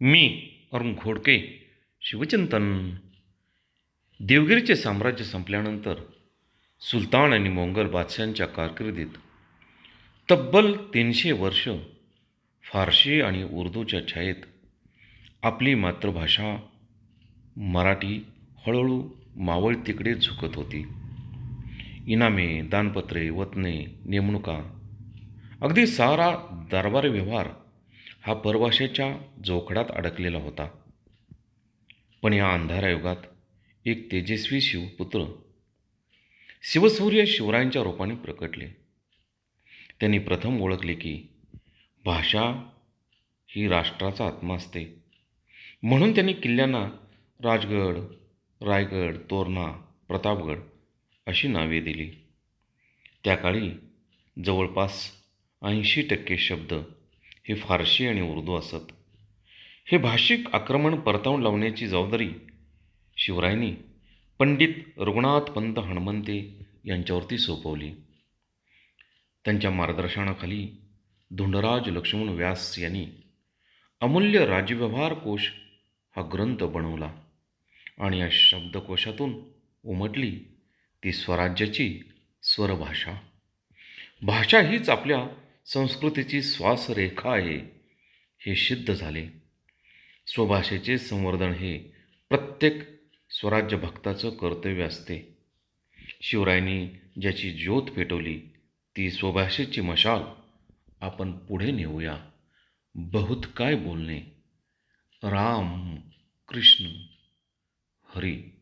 मी अरुण घोडके शिवचिंतन. देवगिरीचे साम्राज्य संपल्यानंतर सुलतान आणि मोंगल बादशांच्या कारकिर्दीत तब्बल तीनशे वर्ष फारशी आणि उर्दूच्या छायेत आपली मातृभाषा मराठी हळूहळू मावळ तिकडे झुकत होती. इनामे दानपत्रे वतने नेमणुका अगदी सारा दरबार व्यवहार हा परवाशाच्या जोखडात अडकलेला होता. पण या अंधाऱ्या युगात एक तेजस्वी शिवपुत्र शिवसूर्य शिवरायांच्या रूपाने प्रकटले. त्यांनी प्रथम ओळखले की भाषा ही राष्ट्राचा आत्मा असते. म्हणून त्यांनी किल्ल्यांना राजगड रायगड तोरणा प्रतापगड अशी नावे दिली. त्या काळी जवळपास ऐंशी टक्के शब्द हे फारशी आणि उर्दू असत. हे भाषिक आक्रमण परतावून लावण्याची जबाबदारी शिवरायांनी पंडित रघुनाथ पंत हणमंते यांच्यावरती सोपवली. त्यांच्या मार्गदर्शनाखाली धुंडराज लक्ष्मण व्यास यांनी अमूल्य राजव्यवहार कोश हा ग्रंथ बनवला आणि या शब्दकोशातून उमटली ती स्वराज्याची स्वरभाषा. भाषा हीच आपल्या संस्कृतीची श्वासरेखा आहे. हे सिद्ध झाले. स्वभाषेचे संवर्धन हे प्रत्येक स्वराज्य भक्ताचं कर्तव्य असते. शिवरायांनी ज्याची ज्योत पेटवली ती स्वभाषेची मशाल. आपण पुढे नेऊया. बहुत काय बोलणे? राम कृष्ण हरी.